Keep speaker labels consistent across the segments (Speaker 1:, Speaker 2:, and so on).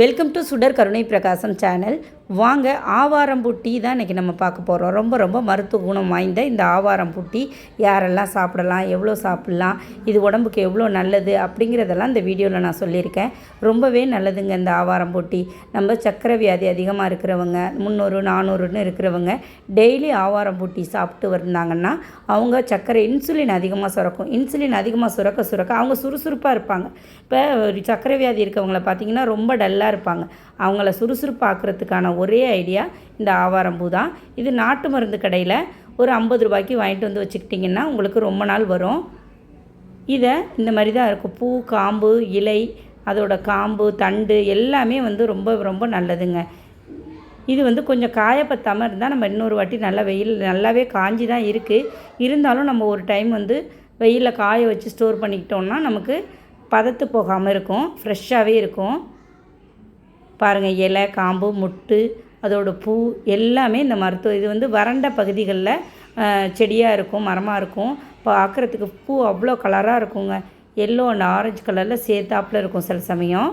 Speaker 1: Welcome to சுடர் கருணை பிரகாசம் சேனல் வாங்க ஆவாரம்பூ டீ தான் இன்றைக்கி நம்ம பார்க்க போகிறோம் ரொம்ப ரொம்ப மருத்துவ குணம் வாய்ந்த இந்த ஆவாரம்பூ டீ. யாரெல்லாம் சாப்பிடலாம் எவ்வளோ சாப்பிட்லாம் இது உடம்புக்கு எவ்வளோ நல்லது அப்படிங்கிறதெல்லாம் இந்த வீடியோவில் நான் சொல்லியிருக்கேன். ரொம்பவே நல்லதுங்க இந்த ஆவாரம்பூ டீ. நம்ம சக்கரை வியாதி அதிகமாக இருக்கிறவங்க முந்நூறு நானூறுன்னு இருக்கிறவங்க டெய்லி ஆவாரம்பூ டீ சாப்பிட்டு வந்தாங்கன்னா அவங்க சக்கரை இன்சுலின் அதிகமாக சுரக்கும். இன்சுலின் அதிகமாக சுரக்க சுரக்க அவங்க சுறுசுறுப்பாக இருப்பாங்க. இப்போ ஒரு சக்கரை வியாதி இருக்கவங்கள பார்த்தீங்கன்னா ரொம்ப டல்லாக இருப்பாங்க. அவங்கள சுறுசுறுப்பாக்குறதுக்கான ஒரே ஐடியா இந்த ஆவாரம்பூ தான். இது நாட்டு மருந்து கடையில் ஒரு ஐம்பது ரூபாய்க்கு வாங்கிட்டு வந்து வச்சுக்கிட்டிங்கன்னா உங்களுக்கு ரொம்ப நாள் வரும். இதை இந்த மாதிரி தான் இருக்கும். பூ காம்பு இலை அதோட காம்பு தண்டு எல்லாமே வந்து ரொம்ப ரொம்ப நல்லதுங்க. இது வந்து கொஞ்சம் காயப்பத்தாமல் இருந்தால் நம்ம இன்னொரு வாட்டி நல்லா வெயில் நல்லாவே காஞ்சி தான் இருக்குது இருந்தாலும் நம்ம ஒரு டைம் வந்து வெயிலில் காய வச்சு ஸ்டோர் பண்ணிக்கிட்டோம்னா நமக்கு பதத்து போகாமல் இருக்கும். ஃப்ரெஷ்ஷாகவே இருக்கும். பாருங்கள் இலை காம்பு முட்டு அதோட பூ எல்லாமே இந்த மருத்துவ இது வந்து வறண்ட பகுதிகளில் செடியாக இருக்கும் மரமாக இருக்கும். பார்க்குறதுக்கு பூ அவ்வளோ கலராக இருக்குங்க. எல்லோ அண்ட் ஆரஞ்சு கலரில் சேர்த்தாப்பில் இருக்கும் சில சமயம்.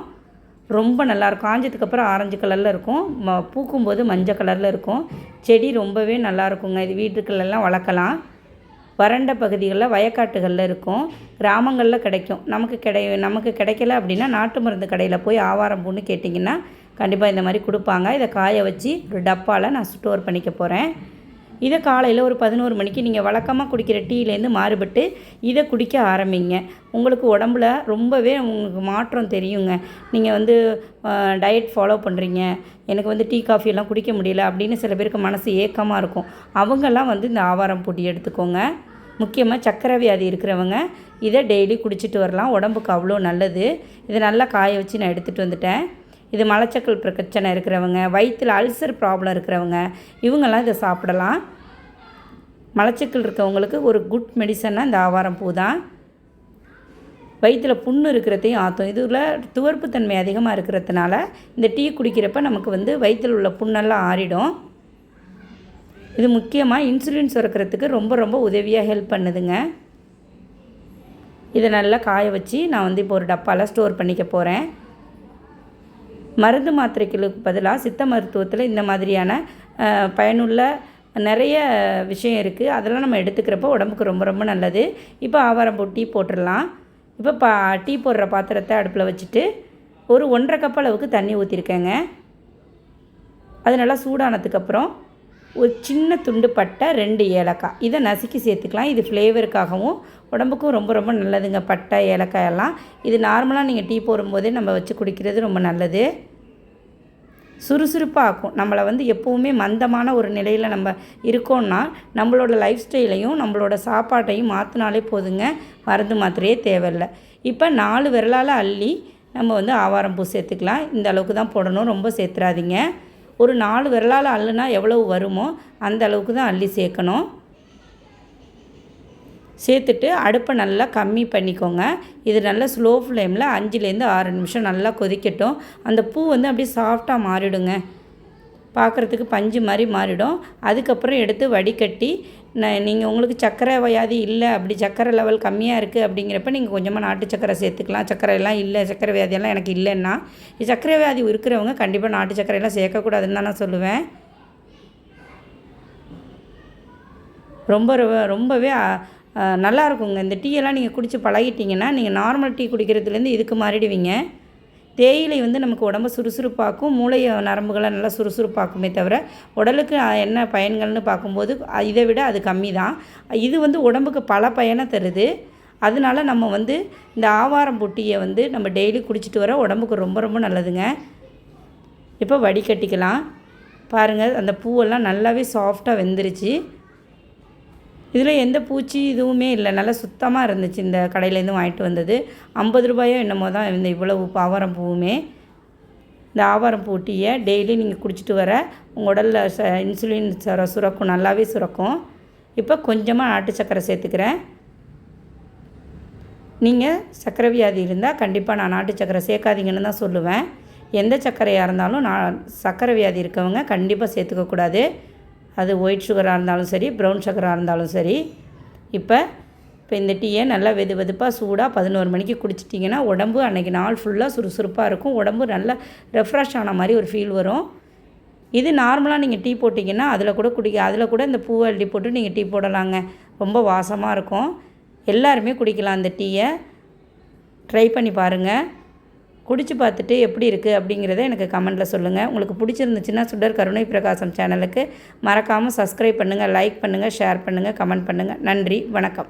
Speaker 1: ரொம்ப நல்லாயிருக்கும் காஞ்சதுக்கப்புறம் ஆரஞ்சு கலரில் இருக்கும். ம பூக்கும்போது மஞ்சள் கலரில் இருக்கும். செடி ரொம்பவே நல்லா இருக்குங்க. இது வீட்டுக்குள்ளெல்லாம் வளர்க்கலாம். வறண்ட பகுதிகளில் வயக்காட்டுகளில் இருக்கும். கிராமங்களில் கிடைக்கும். நமக்கு கிடை நமக்கு கிடைக்கல அப்படின்னா நாட்டு மருந்து கடையில் போய் ஆவாரம் பூன்னு கேட்டிங்கன்னா கண்டிப்பாக இந்த மாதிரி கொடுப்பாங்க. இதை காய வச்சு ஒரு டப்பாவில் நான் ஸ்டோர் பண்ணிக்க போகிறேன் இதை காலையில் ஒரு பதினோரு மணிக்கு நீங்கள் வழக்கமாக குடிக்கிற டீலேருந்து மாறுபட்டு இதை குடிக்க ஆரம்பிங்க. உங்களுக்கு உடம்புல ரொம்பவே உங்களுக்கு மாற்றம் தெரியுங்க. நீங்கள் வந்து டயட் ஃபாலோ பண்ணுறீங்க எனக்கு வந்து டீ காஃபியெல்லாம் குடிக்க முடியல அப்படின்னு சில பேருக்கு மனசு ஏக்கமாக இருக்கும். அவங்கெல்லாம் வந்து இந்த ஆவாரம் பூட்டி எடுத்துக்கோங்க. முக்கியமாக சக்கரை வியாதி இருக்கிறவங்க இதை டெய்லி குடிச்சிட்டு வரலாம். உடம்புக்கு அவ்வளோ நல்லது. இதை நல்லா காய வச்சு நான் எடுத்துகிட்டு வந்துட்டேன். இது மலச்சக்கல் பிரச்சனை இருக்கிறவங்க வயிற்றில் அல்சர் ப்ராப்ளம் இருக்கிறவங்க இவங்கெல்லாம் இதை சாப்பிடலாம். மலச்சிக்கல் இருக்கவங்களுக்கு ஒரு குட் மெடிசனாக இந்த ஆவாரம் பூ தான். வயிற்றில் புண்ணு இருக்கிறதையும் ஆற்றும் இதில் துவர்ப்புத்தன்மை அதிகமாக இருக்கிறதுனால இந்த டீ குடிக்கிறப்ப நமக்கு வந்து வயிற்றில் உள்ள புண்ணெல்லாம் ஆறிடும். இது முக்கியமாக இன்சுலின் சுரக்கிறதுக்கு ரொம்ப ரொம்ப உதவியாக ஹெல்ப் பண்ணுதுங்க. இதை நல்லா காய வச்சு நான் வந்து இப்போ ஒரு டப்பாவில் ஸ்டோர் பண்ணிக்க போகிறேன் மருந்து மாத்திரைகளுக்கு பதிலாக சித்த மருத்துவத்தில் இந்த மாதிரியான பயனுள்ள நிறைய விஷயம் இருக்குது அதெல்லாம் நம்ம எடுத்துக்கிறப்போ உடம்புக்கு ரொம்ப ரொம்ப நல்லது. இப்போ ஆவாரம் டீ போட்டுடலாம். இப்போ பா டீ போடுற பாத்திரத்தை அடுப்பில் வச்சுட்டு ஒரு ஒன்றரை கப் அளவுக்கு தண்ணி ஊற்றிருக்கேங்க அது நல்லா சூடானதுக்கப்புறம் ஒரு சின்ன துண்டு பட்டை ரெண்டு ஏலக்காய். இதை நசுக்கி சேர்த்துக்கலாம். இது ஃப்ளேவருக்காகவும் உடம்புக்கும் ரொம்ப ரொம்ப நல்லதுங்க. பட்டை ஏலக்காய் எல்லாம். இது நார்மலாக நீங்கள் டீ போடும்போதே நம்ம வச்சு குடிக்கிறது ரொம்ப நல்லது. சுறுசுறுப்பாகும். நம்மளை வந்து எப்போவுமே மந்தமான ஒரு நிலையில் நம்ம இருக்கோம்னா நம்மளோட லைஃப் ஸ்டைலையும் நம்மளோட சாப்பாட்டையும் மாற்றினாலே போதுங்க. மருந்து மாத்திரையே தேவையில்லை. இப்போ நாலு விரலால் அள்ளி நம்ம வந்து ஆவாரம் பூ சேர்த்துக்கலாம். இந்த அளவுக்கு தான் போடணும். ரொம்ப சேர்த்துறாதீங்க. ஒரு நாலு விரலால் அள்ளுனா எவ்வளவு வருமோ அந்த அளவுக்கு தான் அள்ளி சேர்க்கணும். சேர்த்துட்டு அடுப்பை நல்லா கம்மி பண்ணிக்கோங்க. இது நல்லா ஸ்லோ ஃப்ளேமில் அஞ்சுலேருந்து ஆறு நிமிஷம் நல்லா கொதிக்கட்டும். அந்த பூ வந்து அப்படியே சாஃப்டாக மாறிடுங்க. பார்க்குறதுக்கு பஞ்சு மாதிரி மாறிடும். அதுக்கப்புறம் எடுத்து வடிகட்டி நீங்கள் உங்களுக்கு சர்க்கரை வியாதி இல்லை அப்படி சர்க்கரை லெவல் கம்மியாக இருக்குது அப்படிங்கிறப்ப நீங்கள் கொஞ்சமாக நாட்டு சர்க்கரை சேர்த்துக்கலாம். சர்க்கரை எல்லாம் இல்லை சர்க்கரை வியாதியெல்லாம் எனக்கு இல்லைன்னா. சர்க்கரை வியாதி இருக்கிறவங்க கண்டிப்பாக நாட்டு சர்க்கரையெல்லாம் சேர்க்கக்கூடாதுன்னு தான் நான் சொல்லுவேன். ரொம்ப ரொம்பவே நல்லா இருக்குங்க இந்த டீயெல்லாம் நீங்கள் குடித்து பழகிட்டிங்கன்னா நீங்கள் நார்மல் டீ குடிக்கிறதுலேருந்து இதுக்கு மாறிடுவீங்க. தேயிலை வந்து நமக்கு உடம்ப சுறுசுறுப்பாக்கும் மூளை நரம்புகளை நல்லா சுறுசுறுப்பாக்குமே தவிர உடலுக்கு என்ன பயன்கள்னு பார்க்கும்போது இதை விட அது கம்மி தான் இது வந்து உடம்புக்கு பல பயனை தருது. அதனால நம்ம வந்து இந்த ஆவாரம் பொட்டியை வந்து நம்ம டெய்லி குடிச்சிட்டு வர உடம்புக்கு ரொம்ப ரொம்ப நல்லதுங்க. இப்போ வடிகட்டிக்கலாம். பாருங்கள் அந்த பூவெல்லாம் நல்லாவே சாஃப்டாக வெந்துருச்சு. இதில் எந்த பூச்சி இதுவுமே இல்லை. நல்லா சுத்தமாக இருந்துச்சு இந்த கடையிலேருந்து வாங்கிட்டு வந்தது. ஐம்பது ரூபாயோ என்னமோ தான் இந்த இவ்வளவு ஆவாரம் பூவுமே. இந்த ஆவாரம் பூட்டியை டெய்லி நீங்கள் குடிச்சிட்டு வர உங்கள் உடலில் ச இன்சுலின் சுர சுரக்கும் நல்லாவே சுரக்கும். இப்போ கொஞ்சமாக நாட்டு சக்கரை சேர்த்துக்கிறேன். நீங்கள் சக்கரை வியாதி இருந்தால் கண்டிப்பாக நான் நாட்டு சக்கரை சேர்க்காதீங்கன்னு தான் சொல்லுவேன். எந்த சர்க்கரையாக இருந்தாலும் நான் சக்கரை வியாதி இருக்கவங்க கண்டிப்பாக சேர்த்துக்கக்கூடாது அது ஒயிட் சுகராக இருந்தாலும் சரி ப்ரௌன் சுகராக இருந்தாலும் சரி இப்போ இப்போ இந்த டீயை நல்லா வெது வெதுப்பாக சூடாக பதினோரு மணிக்கு குடிச்சிட்டிங்கன்னா உடம்பு அன்றைக்கி நாள் ஃபுல்லாக சுறுசுறுப்பாக இருக்கும். உடம்பு நல்லா ரெஃப்ரெஷ் ஆன மாதிரி ஒரு ஃபீல் வரும். இது நார்மலாக நீங்கள் டீ போட்டிங்கன்னா அதில் கூட குடிக்க அதில் கூட இந்த பூவள்ளி அள்ளி போட்டு நீங்கள் டீ போடலாங்க. ரொம்ப வாசமாக இருக்கும். எல்லாருமே குடிக்கலாம் அந்த டீயை ட்ரை பண்ணி பாருங்கள் குடித்து பார்த்துட்டு எப்படி இருக்குது அப்படிங்கிறத எனக்கு கமெண்ட்டில் சொல்லுங்கள் உங்களுக்கு பிடிச்சிருந்துச்சுன்னா சுடர் கருணை பிரகாசம் சேனலுக்கு மறக்காமல் சப்ஸ்கிரைப் பண்ணுங்கள் லைக் பண்ணுங்கள் ஷேர் பண்ணுங்கள் கமெண்ட் பண்ணுங்கள் நன்றி வணக்கம்.